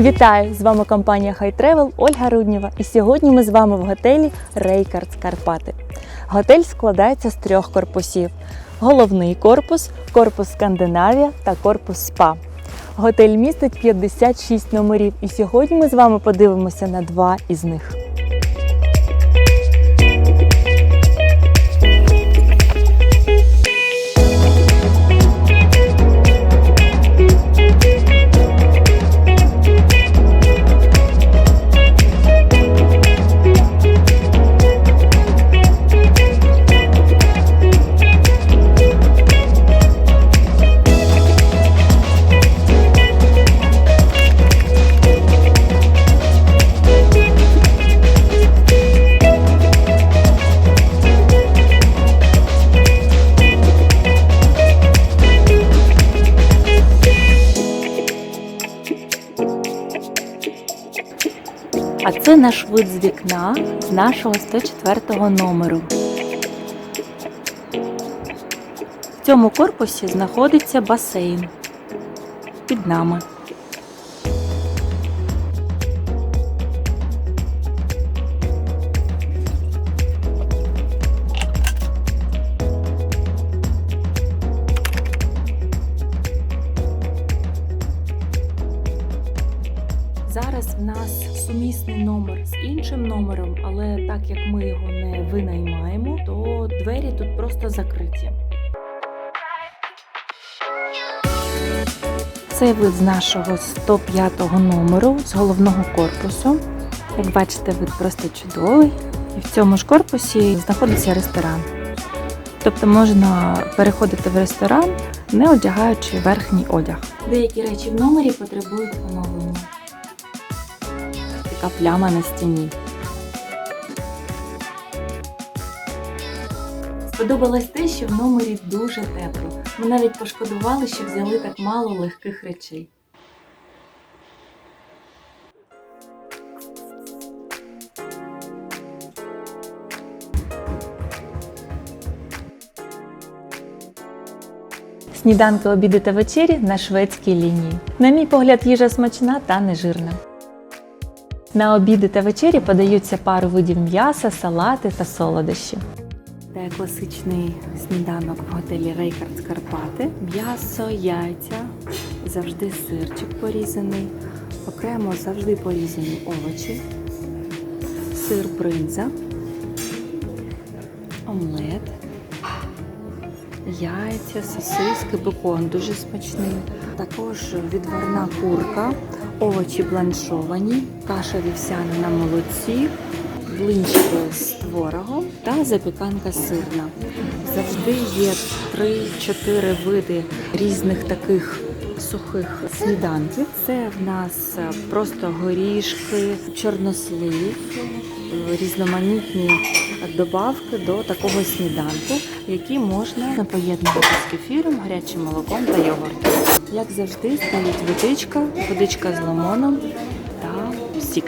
Вітаю! З вами компанія High Travel Ольга Руднєва. І сьогодні ми з вами в готелі Рейкардс Карпати. Готель складається з трьох корпусів: головний корпус, корпус Скандинавія та корпус СПА. Готель містить 56 номерів, і сьогодні ми з вами подивимося на два із них. А це наш вид з вікна з нашого 104 номеру. В цьому корпусі знаходиться басейн під нами. Зараз в нас сумісний номер з іншим номером, але так як ми його не винаймаємо, то двері тут просто закриті. Це вид з нашого 105-го номеру з головного корпусу. Як бачите, вид просто чудовий. І в цьому ж корпусі знаходиться ресторан. Тобто можна переходити в ресторан, не одягаючи верхній одяг. Деякі речі в номері потребують оновлення така пляма на стіні. Сподобалось те, що в номері дуже тепло. Ми навіть пошкодували, що взяли так мало легких речей. Сніданки, обіди та вечері на шведській лінії. На мій погляд, їжа смачна та нежирна. На обіди та вечері подаються пару видів м'яса, салати та солодощі. Це класичний сніданок в готелі Рейкардс Карпати. М'ясо, яйця, завжди сирчик порізаний, окремо завжди порізані овочі, сир бринза, омлет, яйця, сосиски, бекон дуже смачний. Також відварна курка, овочі бланшовані, каша вівсяна на молоці, блинчики з творогом та запіканка сирна. Завжди є 3-4 види різних таких сухих сніданків. Це в нас просто горішки, чорнослив, різноманітні добавки до такого сніданку, які можна поєднувати з кефіром, гарячим молоком та йогуртом. Як завжди, стоїть водичка, водичка з лимоном та сік.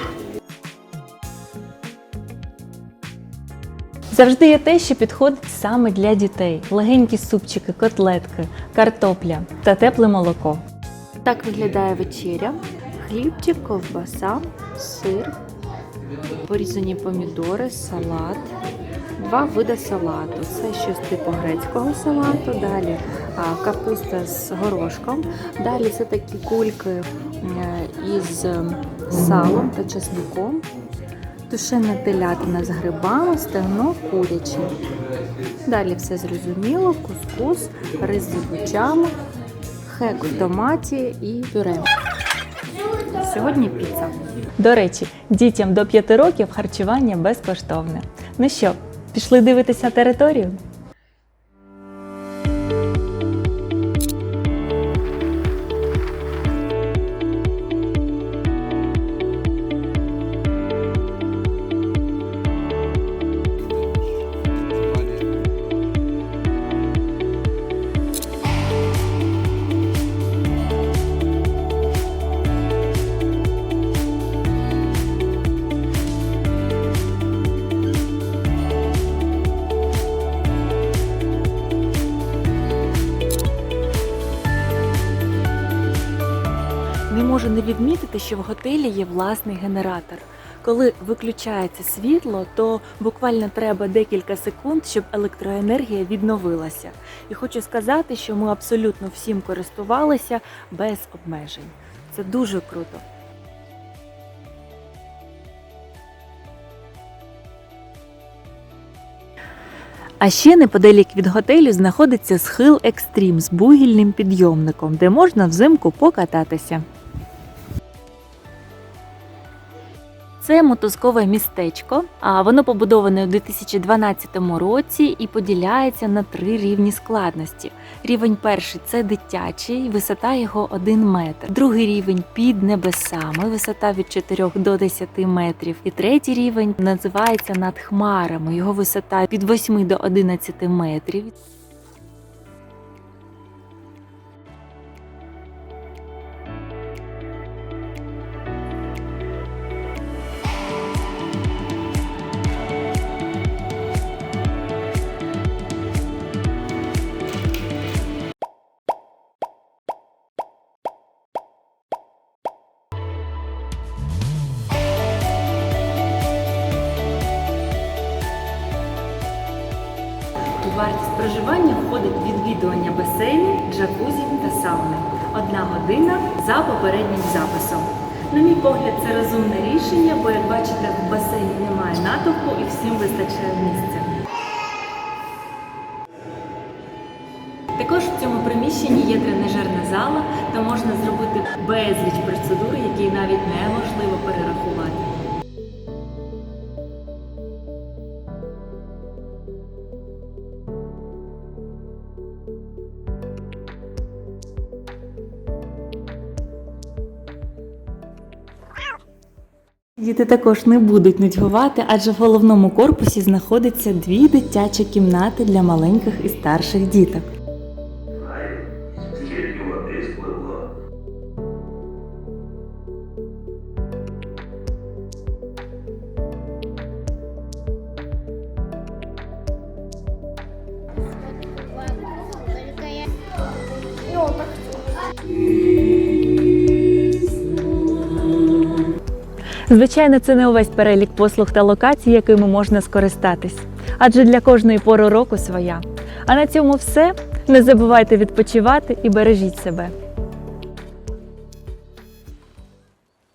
Завжди є те, що підходить саме для дітей: легенькі супчики, котлетки, картопля та тепле молоко. Так виглядає вечеря: хлібчик, ковбаса, сир, порізані помідори, салат, два види салату. Це щось типу грецького салату, далі капуста з горошком, далі це такі кульки е, із е, салом та чесником. Тушена телятина з грибами, стегно куряче. Далі все зрозуміло, кускус, рис з овочами, хек в томаті і пюре. Сьогодні піца. До речі, дітям до 5 років харчування безкоштовне. Ну що, пішли дивитися територію? Можу не відмітити, що в готелі є власний генератор. Коли виключається світло, то буквально треба декілька секунд, щоб електроенергія відновилася. І хочу сказати, що ми абсолютно всім користувалися без обмежень. Це дуже круто. А ще неподалік від готелю знаходиться схил Екстрім з бугільним підйомником, де можна взимку покататися. Це мотузкове містечко. Воно побудоване у 2012 році і поділяється на три рівні складності. Рівень перший це дитячий, висота його 1 метр. Другий рівень під небесами, висота від 4 до 10 метрів. І третій рівень називається над хмарами. Його висота від 8 до 11 метрів. Проживання входить відвідування басейну, джакузі та сауни. Одна година за попереднім записом. На мій погляд, це розумне рішення, бо як бачите, в басейні немає натовпу і всім вистачає місця. Також в цьому приміщенні є тренажерна зала, та можна зробити безліч процедур, які навіть неможливо перерахувати. Діти також не будуть нудьгувати, адже в головному корпусі знаходиться дві дитячі кімнати для маленьких і старших діток. Звичайно, це не увесь перелік послуг та локацій, якими можна скористатись, адже для кожної пори року своя. А на цьому все. Не забувайте відпочивати і бережіть себе.